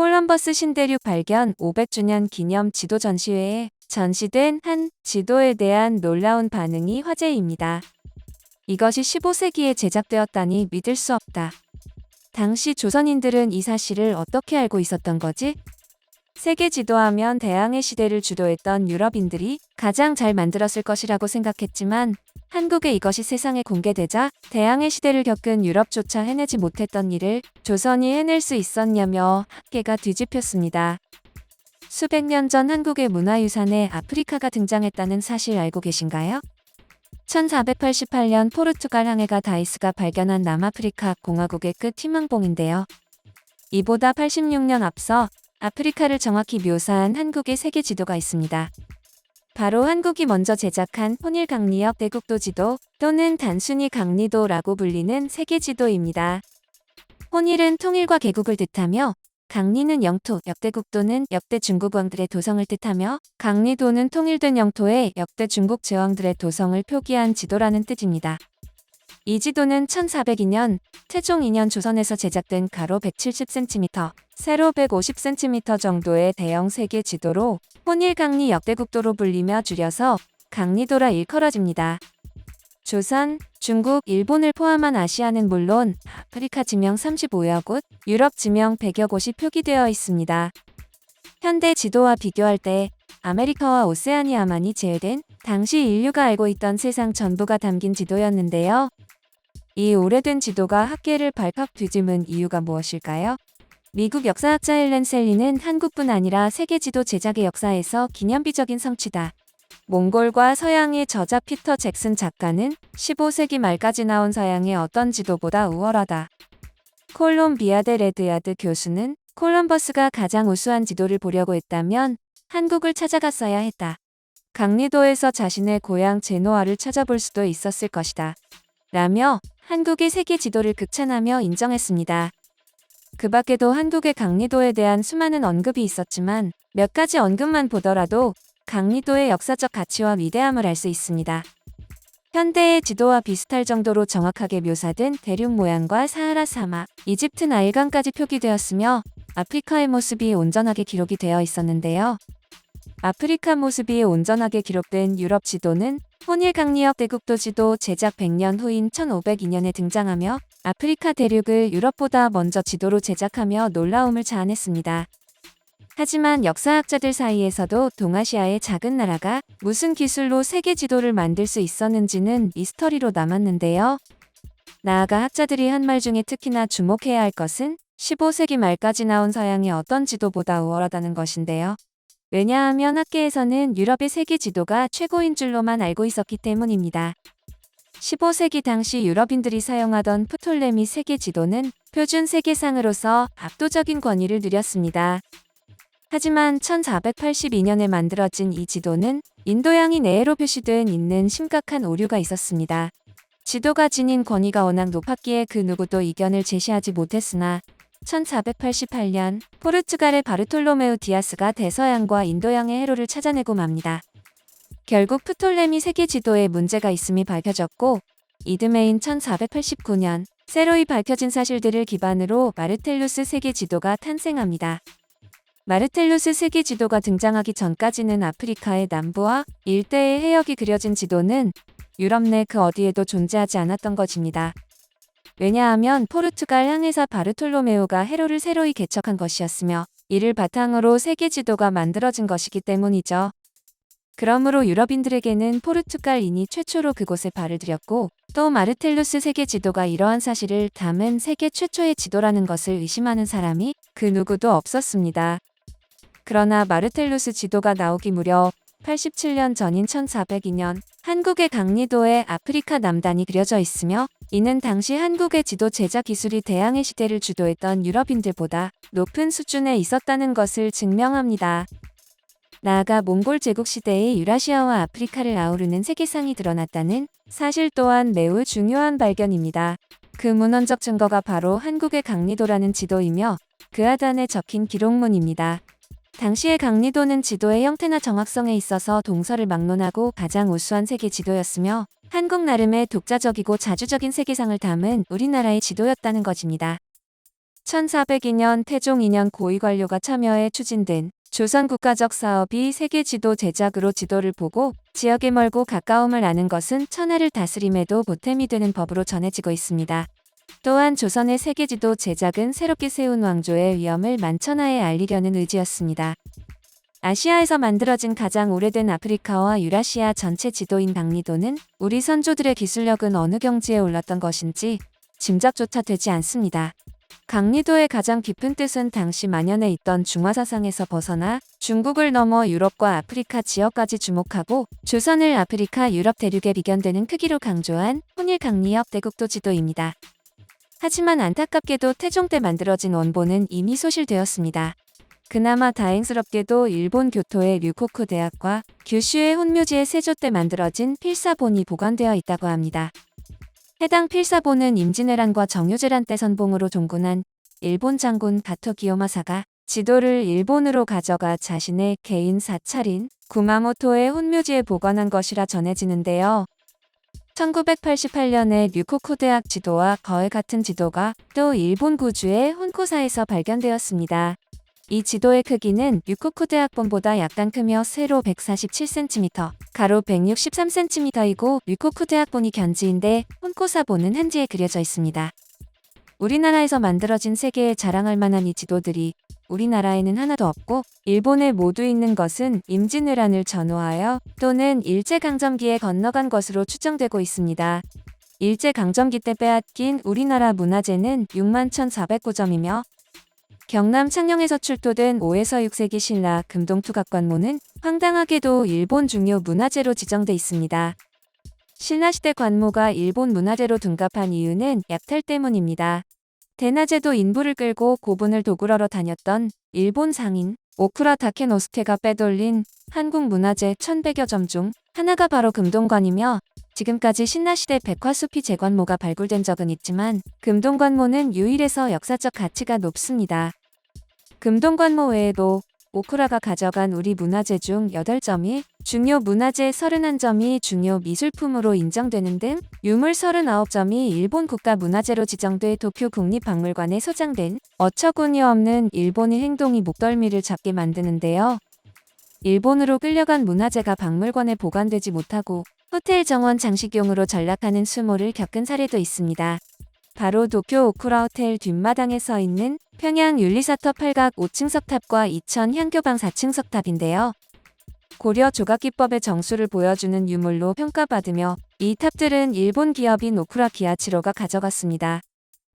콜럼버스 신대륙 발견 500주년 기념 지도 전시회에 전시된 한 지도에 대한 놀라운 반응이 화제입니다. 이것이 15세기에 제작되었다니 믿을 수 없다. 당시 조선인들은 이 사실을 어떻게 알고 있었던 거지? 세계 지도하면 대항해 시대를 주도했던 유럽인들이 가장 잘 만들었을 것이라고 생각했지만 한국에 이것이 세상에 공개되자 대항해 시대를 겪은 유럽조차 해내지 못했던 일을 조선이 해낼 수 있었냐며 학계가 뒤집혔습니다. 수백 년 전 한국의 문화유산에 아프리카가 등장했다는 사실 알고 계신가요? 1488년 포르투갈 항해가 다이스가 발견한 남아프리카 공화국의 끝 희망봉인데요. 이보다 86년 앞서 아프리카를 정확히 묘사한 한국의 세계 지도가 있습니다. 바로 한국이 먼저 제작한 혼일 강리역 대국도 지도 또는 단순히 강리도라고 불리는 세계 지도입니다. 혼일은 통일과 개국을 뜻하며 강리는 영토, 역대국 또는 역대 중국 왕들의 도성을 뜻하며 강리도는 통일된 영토의 역대 중국 제왕들의 도성을 표기한 지도라는 뜻입니다. 이 지도는 1402년 태종 2년 조선에서 제작된 가로 170cm, 세로 150cm 정도의 대형 세계 지도로 혼일강리 역대국도로 불리며 줄여서 강리도라 일컬어집니다. 조선, 중국, 일본을 포함한 아시아는 물론 아프리카 지명 35여 곳, 유럽 지명 100여 곳이 표기되어 있습니다. 현대 지도와 비교할 때 아메리카와 오세아니아만이 제외된 당시 인류가 알고 있던 세상 전부가 담긴 지도였는데요. 이 오래된 지도가 학계를 발칵 뒤집은 이유가 무엇일까요? 미국 역사학자 헬렌 셀리는 한국뿐 아니라 세계 지도 제작의 역사에서 기념비적인 성취다. 몽골과 서양의 저자 피터 잭슨 작가는 15세기 말까지 나온 서양의 어떤 지도보다 우월하다. 콜롬비아 대 레드야드 교수는 콜럼버스가 가장 우수한 지도를 보려고 했다면 한국을 찾아갔어야 했다. 강리도에서 자신의 고향 제노아를 찾아볼 수도 있었을 것이다. 라며 한국의 세계 지도를 극찬하며 인정했습니다. 그 밖에도 한국의 강리도에 대한 수많은 언급이 있었지만 몇 가지 언급만 보더라도 강리도의 역사적 가치와 위대함을 알 수 있습니다. 현대의 지도와 비슷할 정도로 정확하게 묘사된 대륙 모양과 사하라 사막, 이집트 나일강까지 표기되었으며 아프리카의 모습이 온전하게 기록이 되어 있었는데요. 아프리카 모습이 온전하게 기록된 유럽 지도는 혼일 강리역 대국도 지도 제작 100년 후인 1502년에 등장하며 아프리카 대륙을 유럽보다 먼저 지도로 제작하며 놀라움을 자아냈습니다. 하지만 역사학자들 사이에서도 동아시아의 작은 나라가 무슨 기술로 세계 지도를 만들 수 있었는지는 미스터리로 남았는데요. 나아가 학자들이 한 말 중에 특히나 주목해야 할 것은 15세기 말까지 나온 서양의 어떤 지도보다 우월하다는 것인데요. 왜냐하면 학계에서는 유럽의 세계 지도가 최고인 줄로만 알고 있었기 때문입니다. 15세기 당시 유럽인들이 사용하던 프톨레미 세계 지도는 표준 세계상으로서 압도적인 권위를 누렸습니다. 하지만 1482년에 만들어진 이 지도는 인도양이 내로 표시된 있는 심각한 오류가 있었습니다. 지도가 지닌 권위가 워낙 높았기에 그 누구도 이견을 제시하지 못했으나 1488년 포르투갈의 바르톨로메우 디아스가 대서양과 인도양의 해로를 찾아내고 맙니다. 결국 프톨레미 세계 지도에 문제가 있음이 밝혀졌고 이듬해인 1489년 새로이 밝혀진 사실들을 기반으로 마르텔루스 세계 지도가 탄생합니다. 마르텔루스 세계 지도가 등장하기 전까지는 아프리카의 남부와 일대의 해역이 그려진 지도는 유럽 내 그 어디에도 존재하지 않았던 것입니다. 왜냐하면 포르투갈 항해사 바르톨로메오가 해로를 새로이 개척한 것이었으며 이를 바탕으로 세계 지도가 만들어진 것이기 때문이죠. 그러므로 유럽인들에게는 포르투갈인이 최초로 그곳에 발을 들였고 또 마르텔루스 세계 지도가 이러한 사실을 담은 세계 최초의 지도라는 것을 의심하는 사람이 그 누구도 없었습니다. 그러나 마르텔루스 지도가 나오기 무려 87년 전인 1402년 한국의 강리도에 아프리카 남단이 그려져 있으며 이는 당시 한국의 지도 제작 기술이 대항해 시대를 주도했던 유럽인들보다 높은 수준에 있었다는 것을 증명합니다. 나아가 몽골 제국 시대의 유라시아와 아프리카를 아우르는 세계상이 드러났다는 사실 또한 매우 중요한 발견입니다. 그 문헌적 증거가 바로 한국의 강리도라는 지도이며 그 하단에 적힌 기록문입니다. 당시의 강리도는 지도의 형태나 정확성에 있어서 동서를 막론하고 가장 우수한 세계 지도였으며 한국 나름의 독자적이고 자주적인 세계상을 담은 우리나라의 지도였다는 것입니다. 1402년 태종 2년 고위관료가 참여해 추진된 조선 국가적 사업이 세계 지도 제작으로 지도를 보고 지역에 멀고 가까움을 아는 것은 천하를 다스림에도 보탬이 되는 법으로 전해지고 있습니다. 또한 조선의 세계 지도 제작은 새롭게 세운 왕조의 위엄을 만천하에 알리려는 의지였습니다. 아시아에서 만들어진 가장 오래된 아프리카와 유라시아 전체 지도인 당리도는 우리 선조들의 기술력은 어느 경지에 올랐던 것인지 짐작조차 되지 않습니다. 강리도의 가장 깊은 뜻은 당시 만연해 있던 중화사상에서 벗어나 중국을 넘어 유럽과 아프리카 지역까지 주목하고 조선을 아프리카 유럽 대륙에 비견되는 크기로 강조한 혼일 강리역 대국도 지도입니다. 하지만 안타깝게도 태종 때 만들어진 원본은 이미 소실되었습니다. 그나마 다행스럽게도 일본 교토의 류코쿠 대학과 규슈의 혼묘지의 세조 때 만들어진 필사본이 보관되어 있다고 합니다. 해당 필사본은 임진왜란과 정유재란 때 선봉으로 종군한 일본 장군 가토 기요마사가 지도를 일본으로 가져가 자신의 개인 사찰인 구마모토의 혼묘지에 보관한 것이라 전해지는데요. 1988년에 류코쿠 대학 지도와 거의 같은 지도가 또 일본 구주의 혼코사에서 발견되었습니다. 이 지도의 크기는 류코쿠 대학본보다 약간 크며 세로 147cm, 가로 163cm이고 류코쿠 대학본이 견지인데 혼코사본은 한지에 그려져 있습니다. 우리나라에서 만들어진 세계에 자랑할 만한 이 지도들이 우리나라에는 하나도 없고 일본에 모두 있는 것은 임진왜란을 전후하여 또는 일제강점기에 건너간 것으로 추정되고 있습니다. 일제강점기 때 빼앗긴 우리나라 문화재는 61,409점이며 경남 창녕에서 출토된 5에서 6세기 신라 금동투각관모는 황당하게도 일본 중요 문화재로 지정돼 있습니다. 신라시대 관모가 일본 문화재로 둔갑한 이유는 약탈 때문입니다. 대낮에도 인부를 끌고 고분을 도굴하러 다녔던 일본 상인 오쿠라 다케노스케가 빼돌린 한국 문화재 1100여 점 중 하나가 바로 금동관이며 지금까지 신라시대 백화수피 재관모가 발굴된 적은 있지만 금동관모는 유일해서 역사적 가치가 높습니다. 금동관모 외에도 오쿠라가 가져간 우리 문화재 중 8점이 중요 문화재 31점이 중요 미술품으로 인정되는 등 유물 39점이 일본 국가 문화재로 지정돼 도쿄 국립박물관에 소장된 어처구니 없는 일본의 행동이 목덜미를 잡게 만드는데요. 일본으로 끌려간 문화재가 박물관에 보관되지 못하고 호텔 정원 장식용으로 전락하는 수모를 겪은 사례도 있습니다. 바로 도쿄 오쿠라 호텔 뒷마당에 서 있는 평양 윤리사터 8각 5층 석 탑과 이천 향교방 4층 석 탑인데요. 고려 조각기법의 정수를 보여주는 유물로 평가받으며 이 탑들은 일본 기업인 오쿠라 기아치로가 가져갔습니다.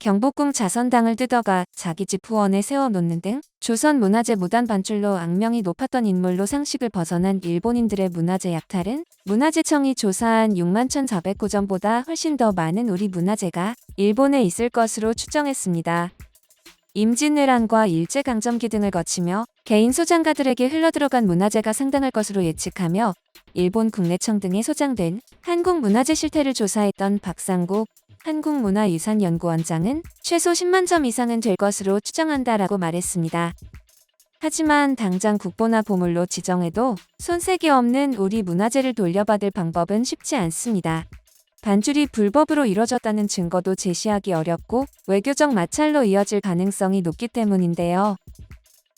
경복궁 자선당을 뜯어가 자기 집 후원에 세워놓는 등 조선 문화재 무단 반출로 악명이 높았던 인물로 상식을 벗어난 일본인들의 문화재 약탈은 문화재청이 조사한 6만 1,409점보다 훨씬 더 많은 우리 문화재가 일본에 있을 것으로 추정했습니다. 임진왜란과 일제강점기 등을 거치며 개인 소장가들에게 흘러들어간 문화재가 상당할 것으로 예측하며 일본 국내청 등에 소장된 한국 문화재 실태를 조사했던 박상국 한국문화유산연구원장은 최소 10만 점 이상은 될 것으로 추정한다라고 말했습니다. 하지만 당장 국보나 보물로 지정해도 손색이 없는 우리 문화재를 돌려받을 방법은 쉽지 않습니다. 반출이 불법으로 이뤄졌다는 증거도 제시하기 어렵고 외교적 마찰로 이어질 가능성이 높기 때문인데요.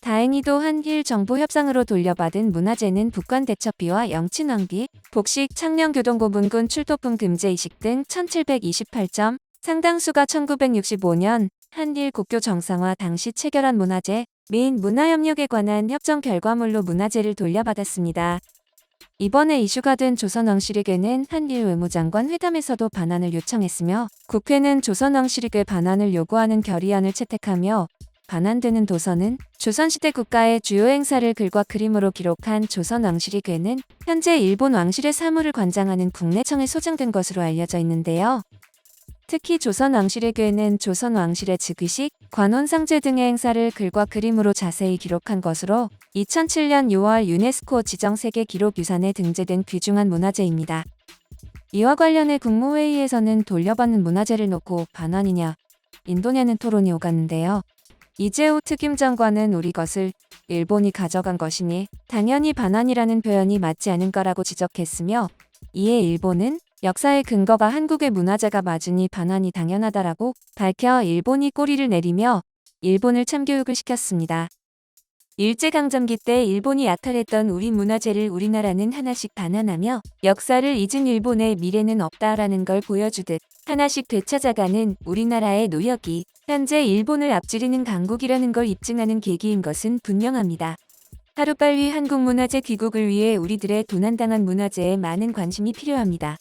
다행히도 한일 정부 협상으로 돌려받은 문화재는 북한 대첩비와 영친왕비, 복식 창녕교동고분군 출도품 금제 이식 등 1728점, 상당수가 1965년 한일 국교 정상화 당시 체결한 문화재 및 문화협력에 관한 협정 결과물로 문화재를 돌려받았습니다. 이번에 이슈가 된 조선왕실에게는 한일 외무장관 회담에서도 반환을 요청했으며 국회는 조선왕실에게 반환을 요구하는 결의안을 채택하며 반환되는 도서는 조선시대 국가의 주요 행사를 글과 그림으로 기록한 조선 왕실의궤는 현재 일본 왕실의 사무를 관장하는 국내청에 소장된 것으로 알려져 있는데요. 특히 조선 왕실의궤는 조선 왕실의 즉위식, 관원상제 등의 행사를 글과 그림으로 자세히 기록한 것으로 2007년 6월 유네스코 지정 세계 기록유산에 등재된 귀중한 문화재입니다. 이와 관련해 국무회의에서는 돌려받는 문화재를 놓고 반환이냐, 인도냐는 토론이 오갔는데요. 이재호 특임 장관은 우리 것을 일본이 가져간 것이니 당연히 반환이라는 표현이 맞지 않은 거라고 지적했으며 이에 일본은 역사의 근거가 한국의 문화재가 맞으니 반환이 당연하다라고 밝혀 일본이 꼬리를 내리며 일본을 참교육을 시켰습니다. 일제강점기 때 일본이 약탈했던 우리 문화재를 우리나라는 하나씩 반환하며 역사를 잊은 일본의 미래는 없다라는 걸 보여주듯 하나씩 되찾아가는 우리나라의 노력이 현재 일본을 앞지르는 강국이라는 걸 입증하는 계기인 것은 분명합니다. 하루빨리 한국문화재 귀국을 위해 우리들의 도난당한 문화재에 많은 관심이 필요합니다.